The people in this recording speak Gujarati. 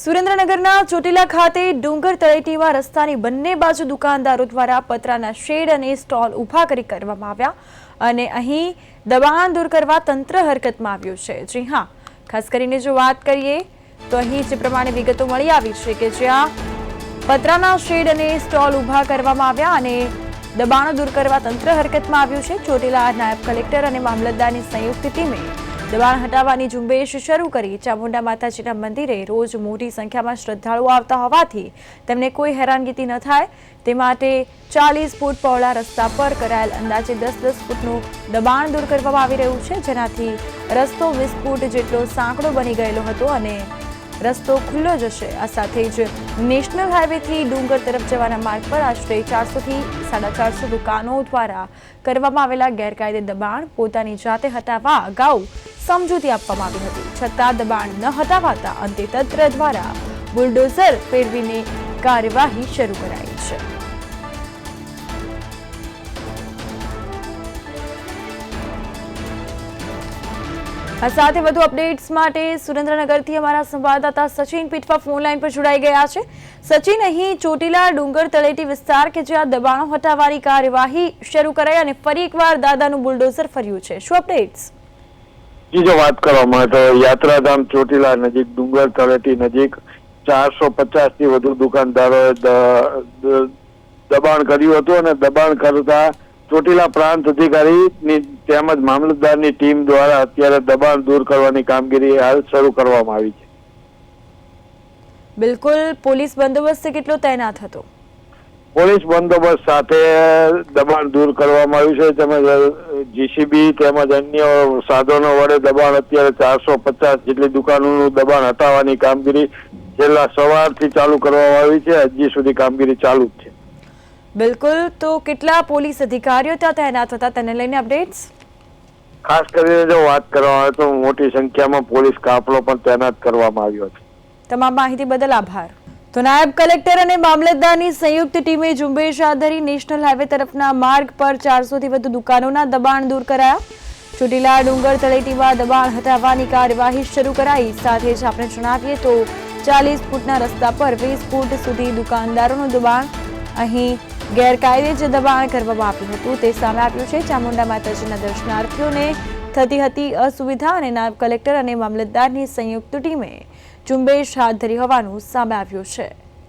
સુરેન્દ્રનગરના ચોટીલા ખાતે ડુંગર તળેટીમાં રસ્તાની બંને બાજુ દુકાનદારો દ્વારા પતરાના શેડ અને સ્ટોલ ઊભા કરી કરવામાં આવ્યા અને અહીં દબાણ દૂર કરવા તંત્ર હરકતમાં આવ્યું છે. જી હા, ખાસ કરીને જો વાત કરીએ, તો અહીં જે પ્રમાણે વિગતો મળી આવી છે કે જ્યાં પતરાના શેડ અને સ્ટોલ ઊભા કરવામાં આવ્યા અને દબાણો દૂર કરવા તંત્ર હરકતમાં આવ્યું છે. ચોટીલા નાયબ કલેક્ટર અને મામલતદારની સંયુક્ત ટીમે દબાણ હટાવવાની ઝુંબેશ શરૂ કરી ચામુંડા માતાજીના મંદિરે રોજ મોટી સંખ્યામાં શ્રદ્ધાળુઓ આવતા હોવાથી તેમને કોઈ હેરાનગતિ ન થાય. તે માટે ચાલીસ ફૂટ પહોળા રસ્તા પર કરાયેલ અંદાજે દસ દસ ફૂટનું દબાણ દૂર કરવામાં આવી રહ્યું છે, જેનાથી રસ્તો વીસ ફૂટ જેટલો સાંકડો બની ગયેલો હતો અને રસ્તો ખુલ્લો જશે. આ સાથે જ નેશનલ હાઈવેથી ડુંગર તરફ જવાના માર્ગ પર આશરે ચારસોથી સાડા ચારસો દુકાનો દ્વારા કરવામાં આવેલા ગેરકાયદે દબાણ પોતાની જાતે હટાવવા અગાઉ સમજૂતી આપવામાં આવી હતી. છતાં દબાણ ન હટાવાતા અંતે તંત્ર દ્વારા બુલડોઝર ફેરવીને કાર્યવાહી શરૂ કરાઈ છે. આ સાથે વધુ અપડેટ્સ માટે સુરેન્દ્રનગરથી અમારા સંવાદદાતા સચિન પીઠવા ફોન લાઈન પર જોડાઈ ગયા છે. સચિન, અહીં ચોટીલા ડુંગર તળેટી વિસ્તાર કે જ્યાં દબાણો હટાવવાની કાર્યવાહી શરૂ કરાઈ અને ફરી એકવાર દાદાનું બુલડોઝર ફર્યું છે. શું અપડેટ્સ? બીજો વાત કરવામાં તો યાત્રાધામ ચોટીલા નજીક ડુંગર તળેટી નજીક ચારસો પચાસથી વધુ દુકાનદારોએ દબાણ કર્યું હતું અને દબાણ કરતા ચોટીલા પ્રાંત અધિકારીની તેમજ મામલતદારની ટીમ દ્વારા અત્યારે દબાણ દૂર કરવાની કામગીરી હાલ શરૂ કરવામાં આવી છે. બિલકુલ, પોલીસ બંદોબસ્ત કેટલો તૈનાત હતો? પોલીસ બંદોબસ્ત સાથે દબાણ દૂર કરવામાં આવ્યું છે. તેમજ જીસીબી તેમજ અન્ય સાધનો વડે દબાણ અત્યારે ચારસો પચાસ જેટલી દુકાનોનું દબાણ હટાવવાની કામગીરી છેલ્લા સવારથી ચાલુ કરવામાં આવી છે. હજી સુધી કામગીરી ચાલુ જ છે. બિલકુલ. તો કેટલા પોલીસ અધિકારીઓ ત્યાં તૈનાત હતા તેને લઈને અપડેટ્સ? ખાસ કરીને જો વાત કરવામાં આવે તો મોટી સંખ્યામાં પોલીસ કાફલો પણ તૈનાત કરવામાં આવ્યો છે. તમામ માહિતી બદલ આભાર. તો નાયબ કલેક્ટર અને મામલતદારની સંયુક્ત ટીમે ઝુંબેશ હાથ ધરી નેશનલ હાઈવે તરફના માર્ગ પર ચારસોથી વધુ દુકાનોના દબાણ દૂર કરાયા. ચોટીલા ડુંગર તળેટીમાં દબાણ હટાવવાની કાર્યવાહી શરૂ કરાઈ. સાથે જ આપણે જણાવીએ તો ચાલીસ ફૂટના રસ્તા પર વીસ ફૂટ સુધી દુકાનદારોનું દબાણ. અહીં ગેરકાયદે જે દબાણ કરવામાં આવ્યું હતું. તે સામે આવ્યું છે ચામુંડા માતાજીના દર્શનાર્થીઓને થતી હતી અસુવિધા અને નાયબ કલેક્ટર અને મામલતદારની સંયુક્ત ટીમે ઝુંબેશ હાથ ધરી હોવાનું સામે આવ્યું છે.